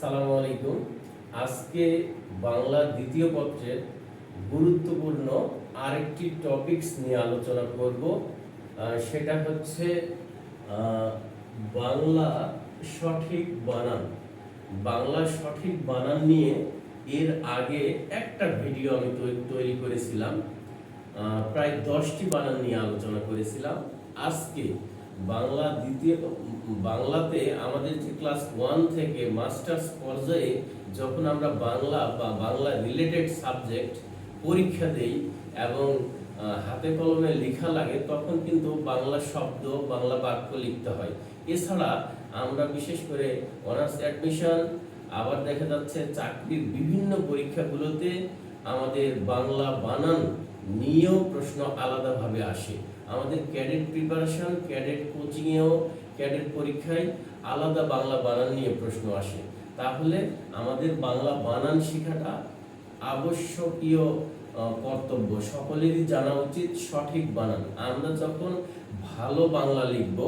আসসালামু আলাইকুম। আজকে বাংলা দ্বিতীয় পত্রের গুরুত্বপূর্ণ আরেকটি টপিকস নিয়ে আলোচনা করব। সেটা হচ্ছে বাংলা সঠিক বানান। বাংলা সঠিক বানান নিয়ে এর আগে একটা ভিডিও আমি তৈরি করেছিলাম। প্রায় দশটি বানান নিয়ে আলোচনা করেছিলাম। আজকে বাংলা দ্বিতীয়, বাংলাতে আমাদের যে ক্লাস ওয়ান থেকে মাস্টার্স পর্যায়ে যখন আমরা বাংলা বা বাংলা রিলেটেড সাবজেক্ট পরীক্ষা দেই এবং হাতে কলমে লেখা লাগে, তখন কিন্তু বাংলা শব্দ, বাংলা বাক্য লিখতে হয়। এছাড়া আমরা বিশেষ করে অনার্স অ্যাডমিশন আবার দেখা যাচ্ছে চাকরির বিভিন্ন পরীক্ষাগুলোতে আমাদের বাংলা বানান নিয়েও প্রশ্ন আলাদাভাবে আসে। আমাদের ক্যাডেট প্রিপারেশন, ক্যাডেট কোচিংয়েও ক্যাডেট পরীক্ষায় আলাদা বাংলা বানান নিয়ে প্রশ্ন আসে। তাহলে আমাদের বাংলা বানান শেখাটা আবশ্যকীয় কর্তব্য। সকলেরই জানা উচিত সঠিক বানান। আমরা যখন ভালো বাংলা লিখব,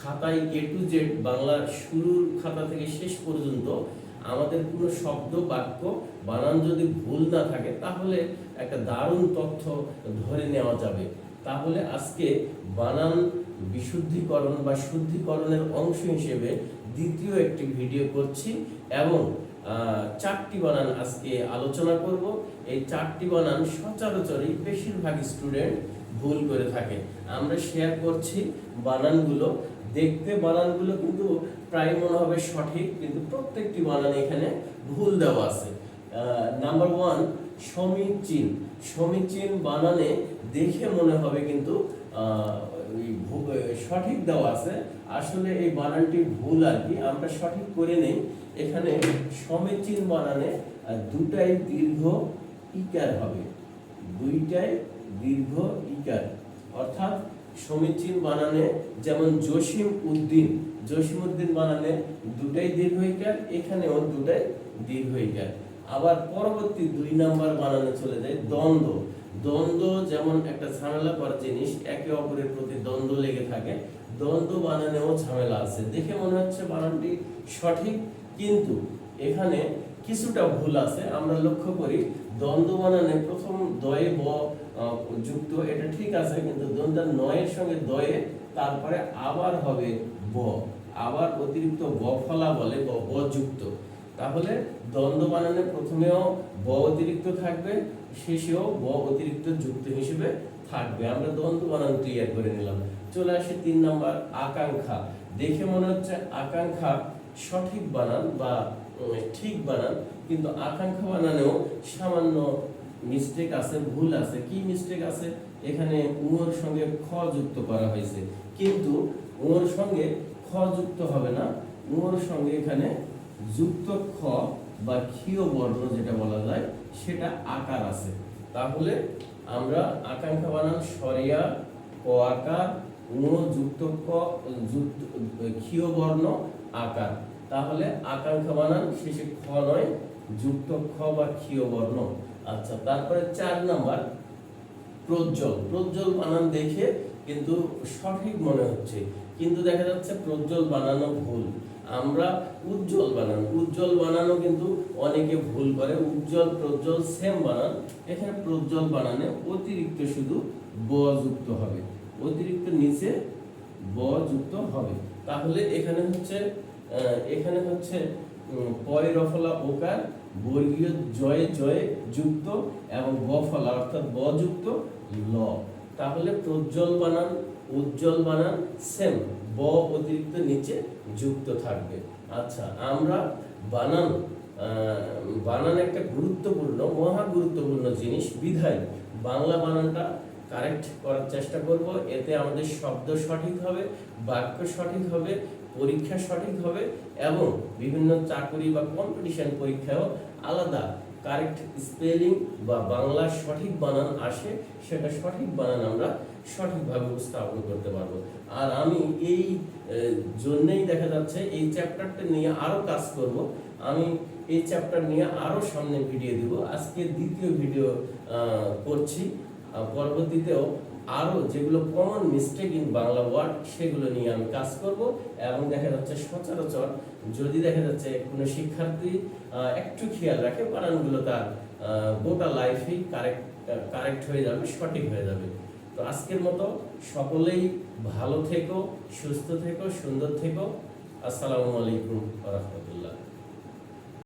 খাতায় এ টু জেড বাংলার শুরুর খাতা থেকে শেষ পর্যন্ত আমাদের কোনো শব্দ, বাক্য, বানান যদি ভুল না থাকে, তাহলে একটা দারুণ তথ্য ধরে নেওয়া যাবে। তাহলে আজকে বানান বিশুদ্ধিকরণ বা শুদ্ধিকরণের অংশ হিসেবে দ্বিতীয় একটি ভিডিও করছি এবং চারটি বানান আজকে আলোচনা করব। এই চারটি বানান সচরাচরই বেশিরভাগ স্টুডেন্ট ভুল করে থাকে। আমরা শেয়ার করছি বানানগুলো। দেখতে বানানগুলো কিন্তু প্রায় মনে হবে সঠিক, কিন্তু প্রত্যেকটি বানান এখানে ভুল দেওয়া আছে। নাম্বার ওয়ান সমীচীন সমীচীন বানানে দেখে মনে হবে কিন্তু সঠিক দেওয়া আছে। আসলে এই বানানটি ভুল আর কি, আমরা সঠিক করে নেই। এখানে সমীচীন বানানে দুটাই দীর্ঘ ইকার হবে। দুইটাই দীর্ঘ ইকার। অর্থাৎ সমীচীন বানানে যেমন জসিম উদ্দিন জসিম উদ্দিন বানানে দুটাই দীর্ঘ ইকার, এখানেও দুটাই দীর্ঘ ইকার। আবার পরবর্তী দুই নাম্বার বানানে চলে যায় দ্বন্দ্ব। দ্বন্দ্ব যেমন একটা ঝামেলা করা জিনিস, একে অপরের প্রতি দ্বন্দ্ব লেগে থাকে। দ্বন্দ্ব বানানেও ঝামেলা আছে। দেখে মনে হচ্ছে বানানটি সঠিক, কিন্তু এখানে কিছুটা ভুল আছে। আমরা লক্ষ্য করি, দ্বন্দ্ব বানানে প্রথম দয়ে ব যুক্ত, এটা ঠিক আছে, কিন্তু দ্বন্দ্ব নয়ের সঙ্গে দয়ে, তারপরে আবার হবে ব। আবার অতিরিক্ত ব ফলা বলে ব যুক্ত। তাহলে দ্বন্দ্ব বানানে প্রথমেও ব অতিরিক্ত থাকবে, শেষেও ব অতিরিক্ত যুক্ত হিসেবে থাকবে। আমরা দ্বন্দ্ব বানান ক্লিয়ার করে নিলাম। চলে আসে তিন নম্বর, আকাঙ্ক্ষা। দেখে মনে হচ্ছে আকাঙ্ক্ষা সঠিক বানান বা ঠিক বানান, কিন্তু আকাঙ্ক্ষা বানানেও সামান্য মিস্টেক আছে, ভুল আছে। কি মিস্টেক আছে? এখানে উমর সঙ্গে খ যুক্ত করা হয়েছে। কিন্তু উমর সঙ্গে খ যুক্ত হবে না। উমর সঙ্গে এখানে যুক্ত খ বা ক্ষীয় বর্ণ যেটা বলা যায়, সেটা আকার আছে। তাহলে আমরা আকাঙ্ক্ষা বানান সরিয়া, ক আকার যুক্ত ক যুক্ত, ক্ষীয় বর্ণ, আকার। তাহলে আকাঙ্ক্ষা বানান শেষে খ নয়, যুক্ত খ বা ক্ষীয় বর্ণ। আচ্ছা তারপরে চার নাম্বার, প্রজ্জ্বল। প্রজ্জ্বল বানান দেখে কিন্তু সঠিক মনে হচ্ছে। কিন্তু দেখা যাচ্ছে প্রজ্জ্বল বানানো ভুল। আমরা উজ্জ্বল বানান। উজ্জ্বল বানানো কিন্তু অনেকে ভুল করে। উজ্জ্বল, প্রজ্জ্বল, সেম বানান। এখানে প্রজ্জ্বল বানানে অতিরিক্ত শুধু ব যুক্ত হবে। অতিরিক্ত নিচে ব যুক্ত হবে। তাহলে এখানে হচ্ছে এখানে হচ্ছে পয় রফলা ওকার বর্গীয় জয়ে জয়ে যুক্ত এবং বফলা অর্থাৎ ব যুক্ত ল। তাহলে প্রজ্জ্বল বানান, উজ্জ্বল বানান, সেম। ব অতিরিক্ত নিচে যুক্ত থাকবে। আচ্ছা আমরা বানান বানান একটা গুরুত্বপূর্ণ, মহা গুরুত্বপূর্ণ জিনিস, বিধায়। বাংলা বানানটা কারেক্ট করার চেষ্টা করব, এতে আমাদের শব্দ সঠিক হবে, বাক্য সঠিক হবে, পরীক্ষা সঠিক হবে, এবং বিভিন্ন চাকরি বা কম্পিটিশন পরীক্ষায়ও আলাদা কারেক্ট স্পেলিং বা বাংলা সঠিক বানান আসে, সেটা সঠিক বানান আমরা সঠিকভাবে উপস্থাপন করতে পারব। আর আমি এই জন্যেই দেখা যাচ্ছে এই চ্যাপ্টারটা নিয়ে আরও কাজ করব। আমি এই চ্যাপ্টার নিয়ে আরও সামনে ভিডিও দিব। আজকে দ্বিতীয় ভিডিও করছি। পরবর্তীতেও আরও যেগুলো common mistake in Bangla word সেগুলো নিয়ে আমি কাজ করব এবং দেখা যাচ্ছে সচরাচর যদি দেখা যাচ্ছে কোনো শিক্ষার্থী একটু খেয়াল রাখে বানানগুলো তার গোটা লাইফেই কারেক্ট কারেক্ট হয়ে যাবে, সঠিক হয়ে যাবে। তো আজকের মতো সকলেই ভালো থেকো, সুস্থ থেকো, সুন্দর থেকো। আসসালামু আলাইকুম রহমতুল্লাহ।